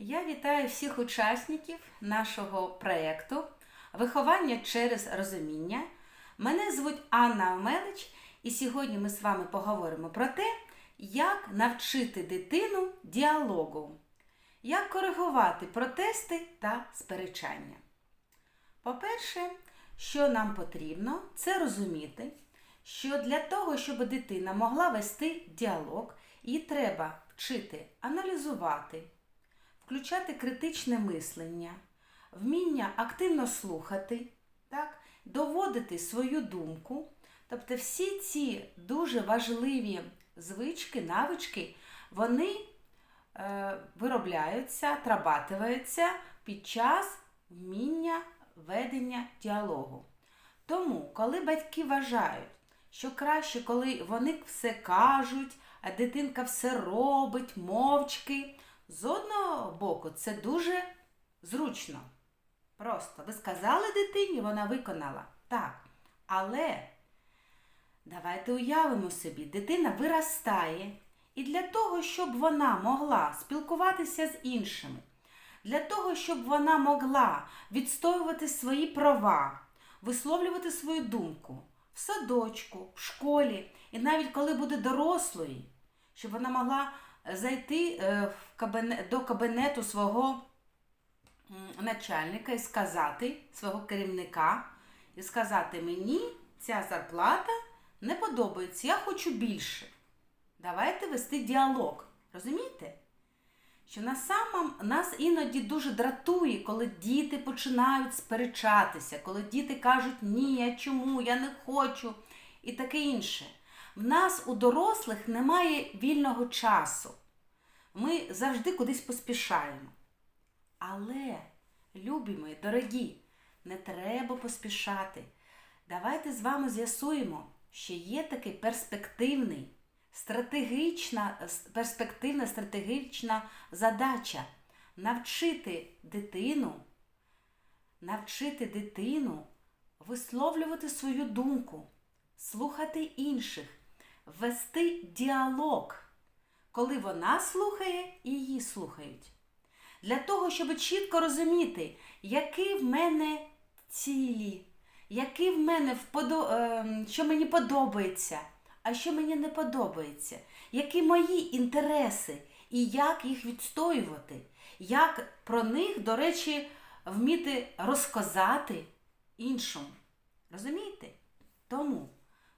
Я вітаю всіх учасників нашого проєкту Виховання через розуміння. Мене звуть Анна Омелич, і сьогодні ми з вами поговоримо про те, як навчити дитину діалогу, як коригувати протести та сперечання. По-перше, що нам потрібно, це розуміти, що для того, щоб дитина могла вести діалог, їй треба вчити аналізувати, включати критичне мислення, вміння активно слухати, так, доводити свою думку. Тобто всі ці дуже важливі звички, навички, вони е, виробляються, трабатуються під час вміння ведення діалогу. Тому, коли батьки вважають, що краще, коли вони все кажуть, а дитинка все робить мовчки, з одного боку це дуже зручно. Просто ви сказали дитині, вона виконала. Так. Але давайте уявимо собі, дитина виростає, і для того, щоб вона могла спілкуватися з іншими, для того, щоб вона могла відстоювати свої права, висловлювати свою думку в садочку, в школі, і навіть коли буде дорослою, щоб вона могла зайти е, в кабінет, до кабінету свого начальника і сказати, свого керівника, і сказати мені ця зарплата не подобається, я хочу більше. Давайте вести діалог. Розумієте? Що на самом нас іноді дуже дратує, коли діти починають сперечатися, коли діти кажуть ні, а чому, я не хочу і таке інше. В нас у дорослих немає вільного часу. Ми завжди кудись поспішаємо. Але, любі мої, дорогі, не треба поспішати. Давайте з вами з'ясуємо, що є такий перспективний, стратегічна, перспективна стратегічна задача навчити дитину, навчити дитину висловлювати свою думку, слухати інших, вести діалог, коли вона слухає і її слухають. Для того, щоб чітко розуміти, які в мене цілі, які в мене вподо... е, що мені подобається, а що мені не подобається, які мої інтереси і як їх відстоювати, як про них, до речі, вміти розказати іншому. Розумієте? Тому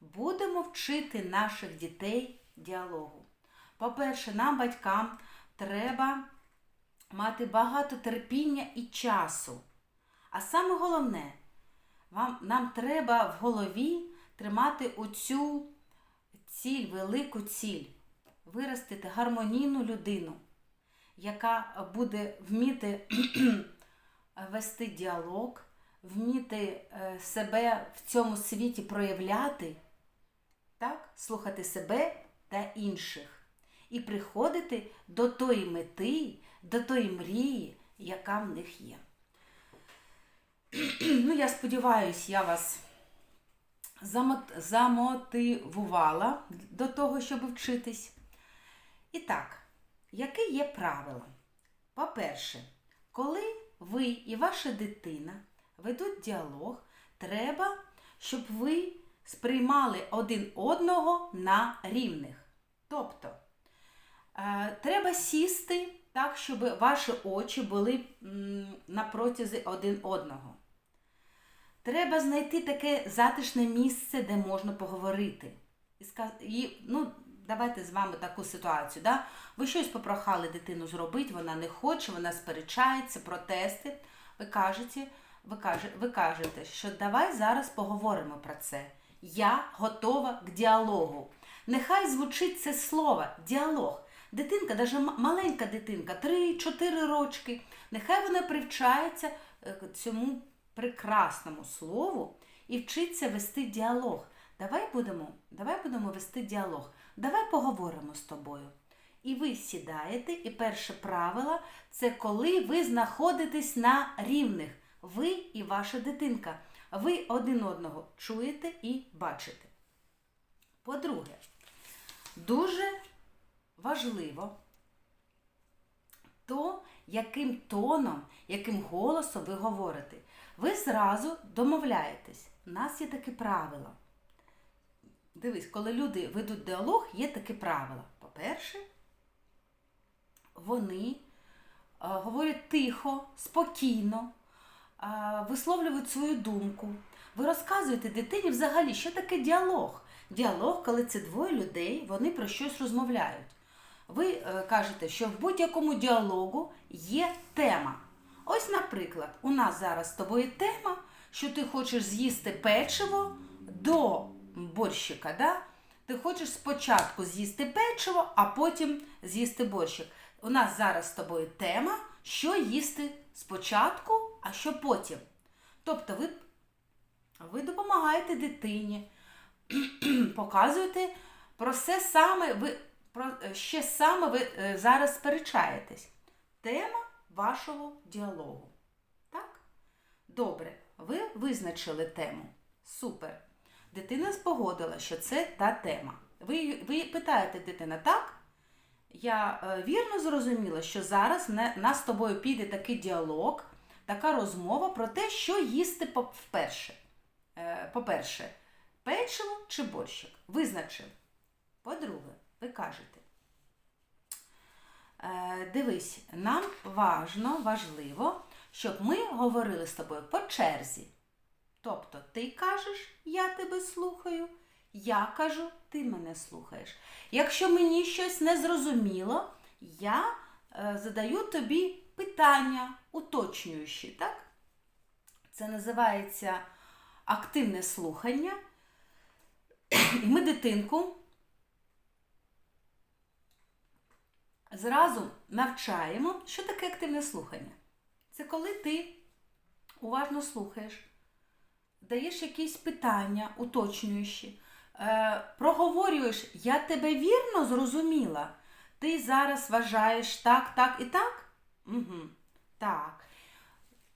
будемо вчити наших дітей діалогу. По-перше, нам, батькам, треба мати багато терпіння і часу. А саме головне, вам, нам треба в голові тримати оцю ціль, велику ціль, виростити гармонійну людину, яка буде вміти вести діалог, вміти е, себе в цьому світі проявляти, так? слухати себе та інших. І приходити до тої мети, до тої мрії, яка в них є. ну, я сподіваюся, я вас замотивувала до того, щоб вчитись. І так, яке є правило? По-перше, коли ви і ваша дитина ведуть діалог, треба, щоб ви сприймали один одного на рівних. Тобто, треба сісти так, щоб ваші очі були на протязі один одного. Треба знайти таке затишне місце, де можна поговорити. І, ну, давайте з вами таку ситуацію. Да? Ви щось попрохали дитину зробити, вона не хоче, вона сперечається, протести. Ви кажете, ви, каже, ви кажете, що давай зараз поговоримо про це. Я готова к діалогу. Нехай звучить це слово діалог. Дитинка, навіть маленька дитинка, 3-4 рочки, нехай вона привчається е, цьому прекрасному слову і вчиться вести діалог. Давай будемо, давай будемо вести діалог. Давай поговоримо з тобою. І ви сідаєте, і перше правило це коли ви знаходитесь на рівних. Ви і ваша дитинка. Ви один одного чуєте і бачите. По-друге, дуже важливо то, яким тоном, яким голосом ви говорите. Ви зразу домовляєтесь. У нас є таке правило. Дивись, коли люди ведуть діалог, є таке правило. По-перше, вони е, говорять тихо, спокійно, е, висловлюють свою думку. Ви розказуєте дитині взагалі, що таке діалог. Діалог, коли це двоє людей, вони про щось розмовляють. Ви е, кажете, що в будь-якому діалогу є тема. Ось, наприклад, у нас зараз з тобою тема, що ти хочеш з'їсти печиво до борщика. Да? Ти хочеш спочатку з'їсти печиво, а потім з'їсти борщик. У нас зараз з тобою тема, що їсти спочатку, а що потім. Тобто ви, ви допомагаєте дитині, показуєте про все саме, ви про ще саме ви е, зараз сперечаєтесь. Тема вашого діалогу. Так? Добре, ви визначили тему. Супер. Дитина спогодила, що це та тема. Ви, ви питаєте дитина, так? Я е, вірно зрозуміла, що зараз нас з тобою піде такий діалог, така розмова про те, що їсти вперше. Е, по-перше, печиво чи борщик? Визначив. По-друге, ви кажете. Е, дивись, нам важно, важливо, щоб ми говорили з тобою по черзі. Тобто ти кажеш, я тебе слухаю, я кажу, ти мене слухаєш. Якщо мені щось не зрозуміло, я е, задаю тобі питання, уточнюючі, так? Це називається активне слухання. І ми дитинку зразу навчаємо, що таке активне слухання. Це коли ти уважно слухаєш, даєш якісь питання, уточнюючі, е, проговорюєш, я тебе вірно зрозуміла. Ти зараз вважаєш так, так і так? Угу. Так.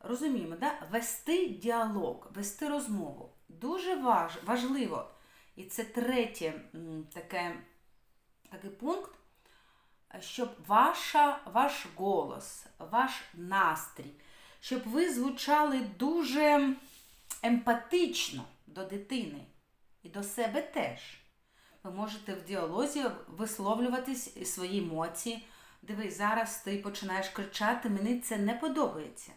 Розуміємо, да? вести діалог, вести розмову. Дуже важ, важливо. І це третє таке, такий пункт, щоб ваша, ваш голос, ваш настрій, щоб ви звучали дуже емпатично до дитини і до себе теж. Ви можете в діалозі висловлюватись свої емоції. Дивись, зараз ти починаєш кричати, мені це не подобається.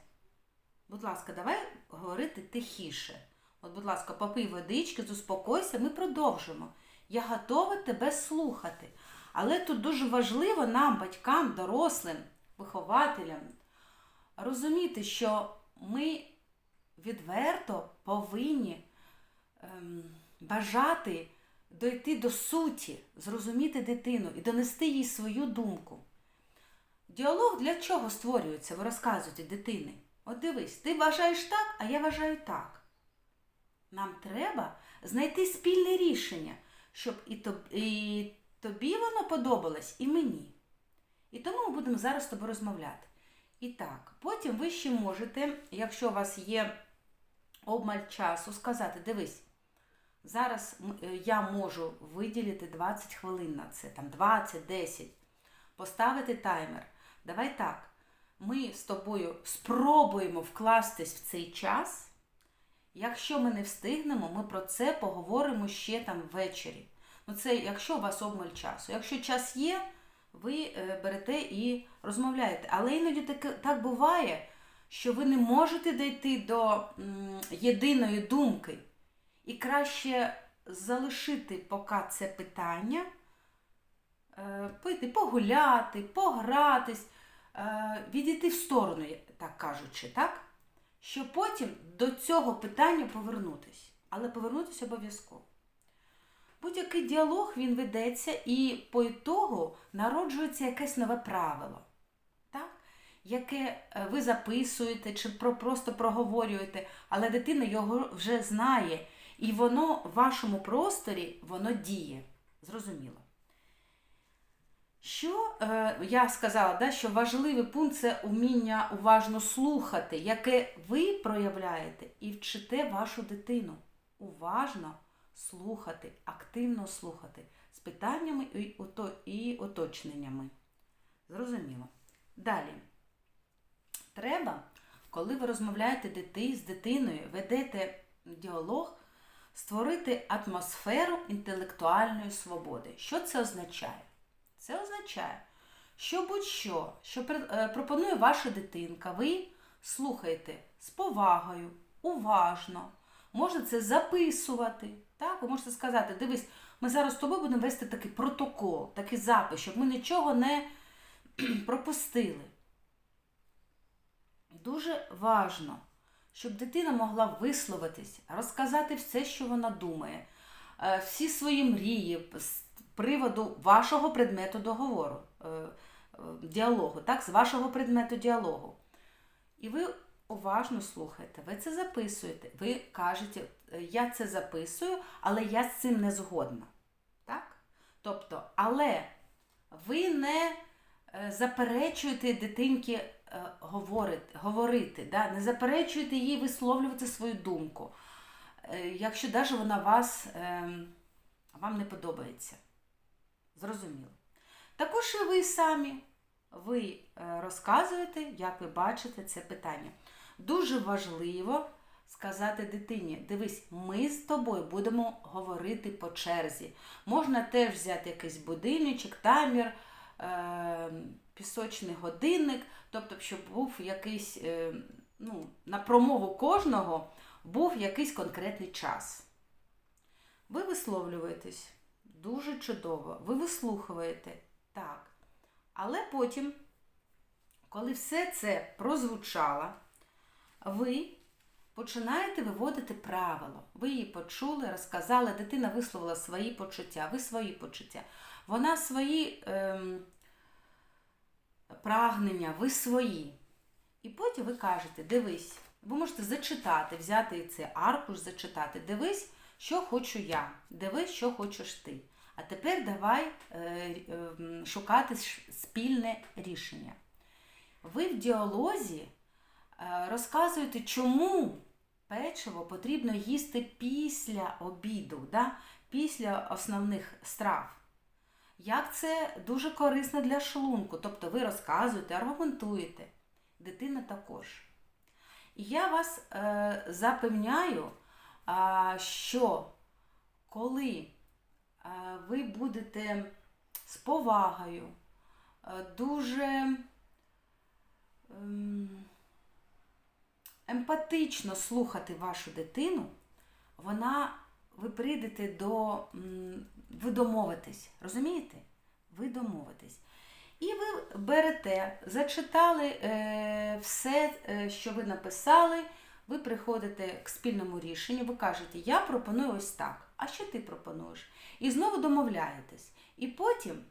Будь ласка, давай говорити тихіше. От, будь ласка, попий водички, заспокойся, ми продовжимо. Я готова тебе слухати. Але тут дуже важливо нам, батькам, дорослим, вихователям, розуміти, що ми відверто повинні ем, бажати дойти до суті, зрозуміти дитину і донести їй свою думку. Діалог для чого створюється? Ви розказуєте дитині. От дивись, ти вважаєш так, а я вважаю так. Нам треба знайти спільне рішення, щоб і тобі, і тобі воно подобалось, і мені. І тому ми будемо зараз з тобою розмовляти. І так, потім ви ще можете, якщо у вас є обмаль часу, сказати: дивись, зараз е, я можу виділити 20 хвилин на це, там 20-10, поставити таймер. Давай так, ми з тобою спробуємо вкластись в цей час. Якщо ми не встигнемо, ми про це поговоримо ще там ввечері. Ну, це якщо у вас обмаль часу. Якщо час є, ви е, берете і розмовляєте. Але іноді так, так буває, що ви не можете дійти до єдиної думки. І краще залишити поки це питання, е, пити, погуляти, погратись, е, відійти в сторону, так кажучи, так? Щоб потім до цього питання повернутися. Але повернутися обов'язково. Будь-який діалог він ведеться, і по ітогу народжується якесь нове правило, так? яке е, ви записуєте чи просто проговорюєте, але дитина його вже знає, і воно в вашому просторі воно діє. Зрозуміло. Що е, я сказала, да, що важливий пункт це уміння уважно слухати, яке ви проявляєте і вчите вашу дитину. Уважно слухати, активно слухати з питаннями і, уточненнями. Зрозуміло. Далі. Треба, коли ви розмовляєте з дитиною, ведете діалог, створити атмосферу інтелектуальної свободи. Що це означає? Це означає, що будь-що, що е, пропонує ваша дитинка, ви слухаєте з повагою, уважно, можна це записувати. Так? Ви можете сказати, дивись, ми зараз з тобою будемо вести такий протокол, такий запис, щоб ми нічого не пропустили. Дуже важно, щоб дитина могла висловитись, розказати все, що вона думає, е, всі свої мрії з приводу вашого предмету договору, е, е, діалогу, так, з вашого предмету діалогу. І ви уважно слухаєте, ви це записуєте, ви кажете, «Е, я це записую, але я з цим не згодна. Так? Тобто, але ви не е, заперечуєте дитинки е, говорити, говорити да? не заперечуєте їй висловлювати свою думку, е, якщо навіть вона вас, е, вам не подобається. Зрозуміло. Також і ви самі ви е, розказуєте, як ви бачите це питання. Дуже важливо сказати дитині: дивись, ми з тобою будемо говорити по черзі. Можна теж взяти якийсь будильничок, таймер, е, пісочний годинник, тобто, щоб був якийсь, е, ну, на промову кожного був якийсь конкретний час. Ви висловлюєтесь дуже чудово, ви вислухуєте так. Але потім, коли все це прозвучало, ви починаєте виводити правило. Ви її почули, розказали, дитина висловила свої почуття, ви свої почуття. Вона свої ем, прагнення, ви свої. І потім ви кажете, дивись, ви можете зачитати, взяти цей аркуш, зачитати. Дивись, що хочу я, дивись, що хочеш ти. А тепер давай е, е, шукати спільне рішення. Ви в діалозі е, розказуєте, чому печиво потрібно їсти після обіду, да? після основних страв. Як це дуже корисно для шлунку. Тобто ви розказуєте, аргументуєте. Дитина також. І я вас е, запевняю, а, що коли е, ви будете з повагою, е, дуже ем, емпатично слухати вашу дитину, вона, ви прийдете до, ви домовитесь, розумієте? Ви домовитесь. І ви берете, зачитали е, все, е, що ви написали, ви приходите к спільному рішенню, ви кажете, я пропоную ось так, а що ти пропонуєш? І знову домовляєтесь. І потім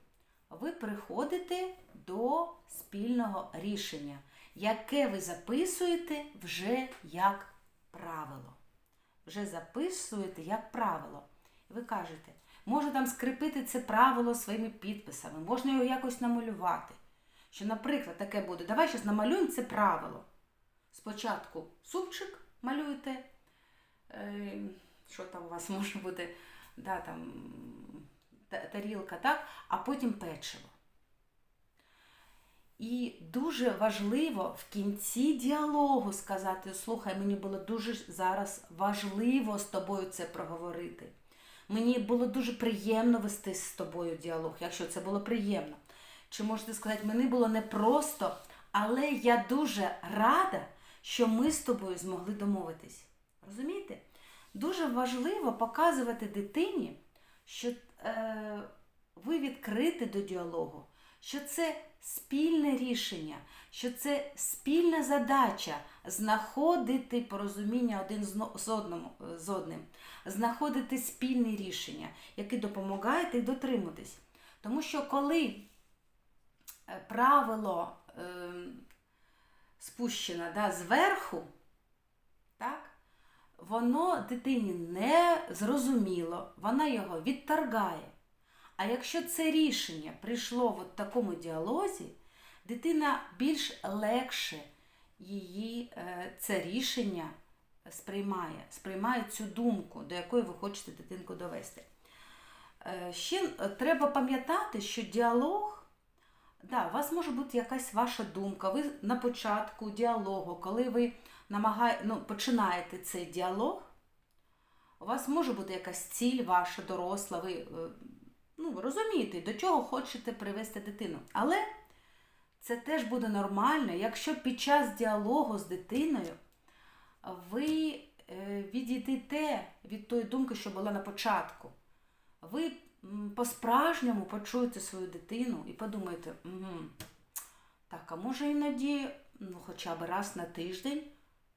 ви приходите до спільного рішення, яке ви записуєте вже як правило. Вже записуєте як правило. І ви кажете, можна там скріпити це правило своїми підписами, можна його якось намалювати. Що, наприклад, таке буде, давай зараз намалюємо це правило. Спочатку супчик малюєте, е, що там у вас може бути, да, там, тарілка, так, а потім печиво. І дуже важливо в кінці діалогу сказати: слухай, мені було дуже зараз важливо з тобою це проговорити. Мені було дуже приємно вести з тобою діалог, якщо це було приємно. Чи можете сказати, мені було непросто, але я дуже рада, що ми з тобою змогли домовитись. Розумієте? Дуже важливо показувати дитині, що е, ви відкриті до діалогу, що це спільне рішення, що це спільна задача знаходити порозуміння один з но- з одним, знаходити спільне рішення, яке допомагає і дотримуватись. Тому що коли е, правило е, спущено да, зверху, так, воно дитині не зрозуміло, вона його відторгає. А якщо це рішення прийшло в такому діалозі, дитина більш легше її е, це рішення сприймає, сприймає цю думку, до якої ви хочете дитинку довести. Е, Ще е, треба пам'ятати, що діалог да, у вас може бути якась ваша думка. Ви на початку діалогу, коли ви намагає, ну, починаєте цей діалог, у вас може бути якась ціль ваша доросла, ви ну, розумієте, до чого хочете привести дитину. Але це теж буде нормально, якщо під час діалогу з дитиною ви е, відійдете від тої думки, що була на початку. Ви по-справжньому почуєте свою дитину і подумаєте, угу, так, а може іноді, ну, хоча б раз на тиждень,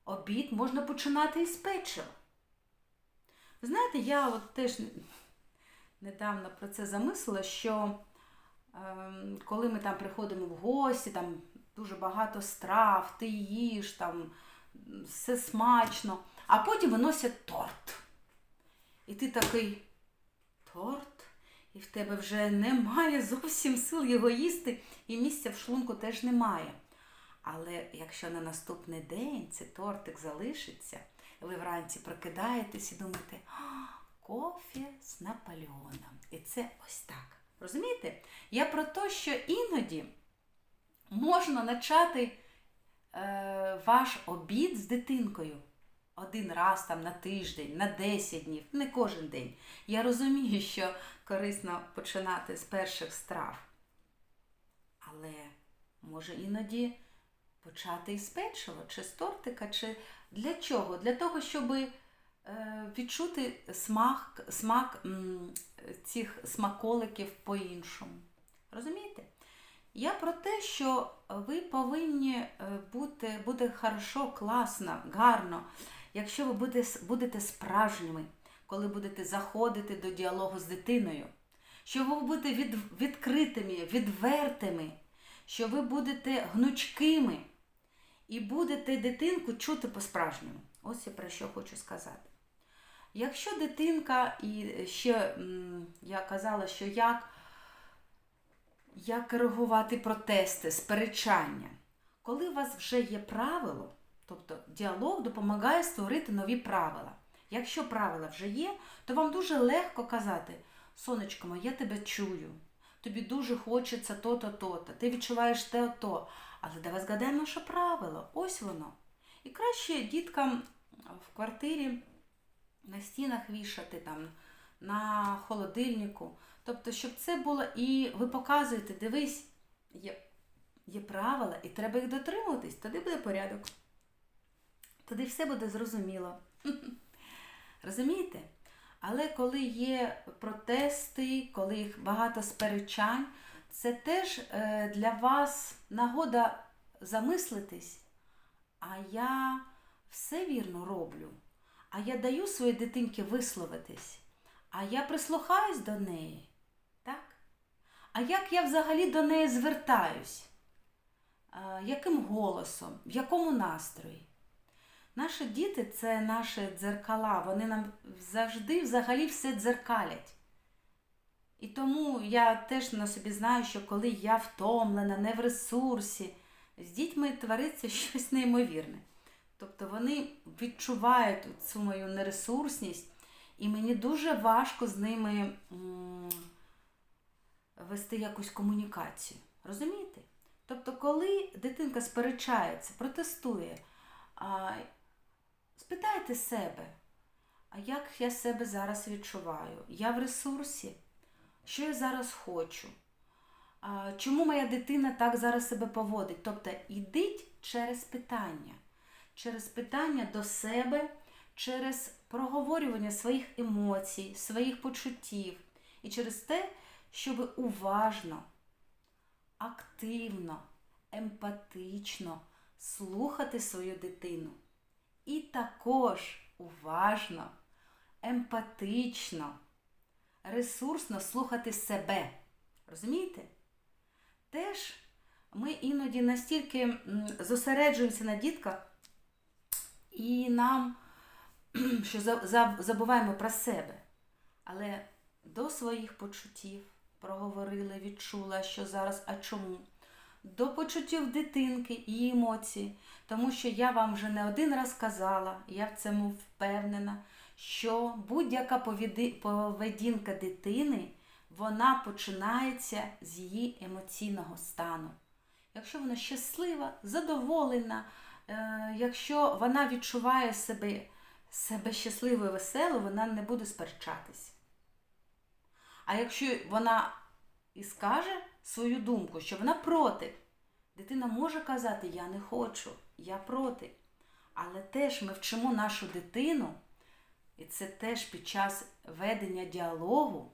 обід можна починати із печива. Знаєте, я от теж недавно про це замислила, що ем, коли ми там приходимо в гості, там дуже багато страв, ти їш, там все смачно, а потім виносять торт. І ти такий торт, і в тебе вже немає зовсім сил його їсти, і місця в шлунку теж немає. Але якщо на наступний день цей тортик залишиться, ви вранці прокидаєтесь і думаєте, «А, кофе з Наполеоном. І це ось так. Розумієте? Я про те, що іноді можна почати е, ваш обід з дитинкою. Один раз там на тиждень, на 10 днів, не кожен день. Я розумію, що корисно починати з перших страв. Але може іноді почати із печива, чи з тортика, чи для чого? Для того, щоб е, відчути смак, смак цих смаколиків по-іншому. Розумієте? Я про те, що ви повинні е, бути, буде хорошо, класно, гарно, якщо ви будете, будете справжніми, коли будете заходити до діалогу з дитиною, що ви будете від, відкритими, відвертими, що ви будете гнучкими і будете дитинку чути по-справжньому. Ось я про що хочу сказати. Якщо дитинка, і ще я казала, що як, як коригувати протести, сперечання, коли у вас вже є правило, тобто діалог допомагає створити нові правила. Якщо правила вже є, то вам дуже легко казати, сонечко моє, я тебе чую, тобі дуже хочеться то-то, то-то, ти відчуваєш те-то. Але давай згадаємо наше правило. Ось воно. І краще діткам в квартирі на стінах вішати, там, на холодильнику. Тобто, щоб це було і ви показуєте, дивись, є, є правила, і треба їх дотримуватись, тоді буде порядок. Тоді все буде зрозуміло. Розумієте? Але коли є протести, коли їх багато сперечань, це теж е, для вас нагода замислитись, а я все вірно роблю, а я даю своїй дитинці висловитись, а я прислухаюсь до неї. Так? А як я взагалі до неї звертаюсь? Яким голосом, в якому настрої? Наші діти це наші дзеркала, вони нам завжди взагалі все дзеркалять. І тому я теж на собі знаю, що коли я втомлена, не в ресурсі, з дітьми твориться щось неймовірне. Тобто вони відчувають цю мою нересурсність, і мені дуже важко з ними вести якусь комунікацію. Розумієте? Тобто, коли дитинка сперечається, протестує, спитайте себе, а як я себе зараз відчуваю? Я в ресурсі? Що я зараз хочу? Чому моя дитина так зараз себе поводить? Тобто, йдіть через питання, через питання до себе, через проговорювання своїх емоцій, своїх почуттів. І через те, щоб уважно, активно, емпатично слухати свою дитину. І також уважно, емпатично, ресурсно слухати себе. Розумієте? Теж ми іноді настільки зосереджуємося на дітках, і нам що за- за- забуваємо про себе. Але до своїх почуттів проговорили, відчула, що зараз, а чому? До почуттів дитинки і емоцій, тому що я вам вже не один раз казала, я в цьому впевнена, що будь-яка поведінка дитини вона починається з її емоційного стану. Якщо вона щаслива, задоволена, якщо вона відчуває себе, себе щасливою, веселою, вона не буде сперечатись. А якщо вона і скаже свою думку, що вона проти, дитина може казати Я не хочу, я проти. Але теж ми вчимо нашу дитину, і це теж під час ведення діалогу,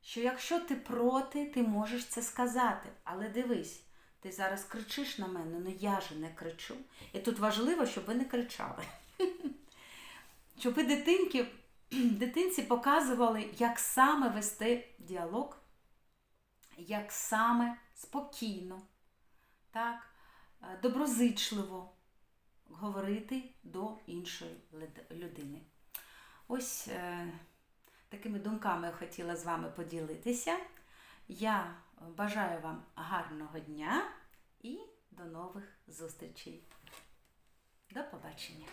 що якщо ти проти, ти можеш це сказати. Але дивись, ти зараз кричиш на мене, ну я же не кричу. І тут важливо, щоб ви не кричали. Щоб ви дитинки, дитинці показували, як саме вести діалог, як саме спокійно, так, е, доброзичливо говорити до іншої людини. Ось е, такими думками я хотіла з вами поділитися. Я бажаю вам гарного дня і до нових зустрічей. До побачення!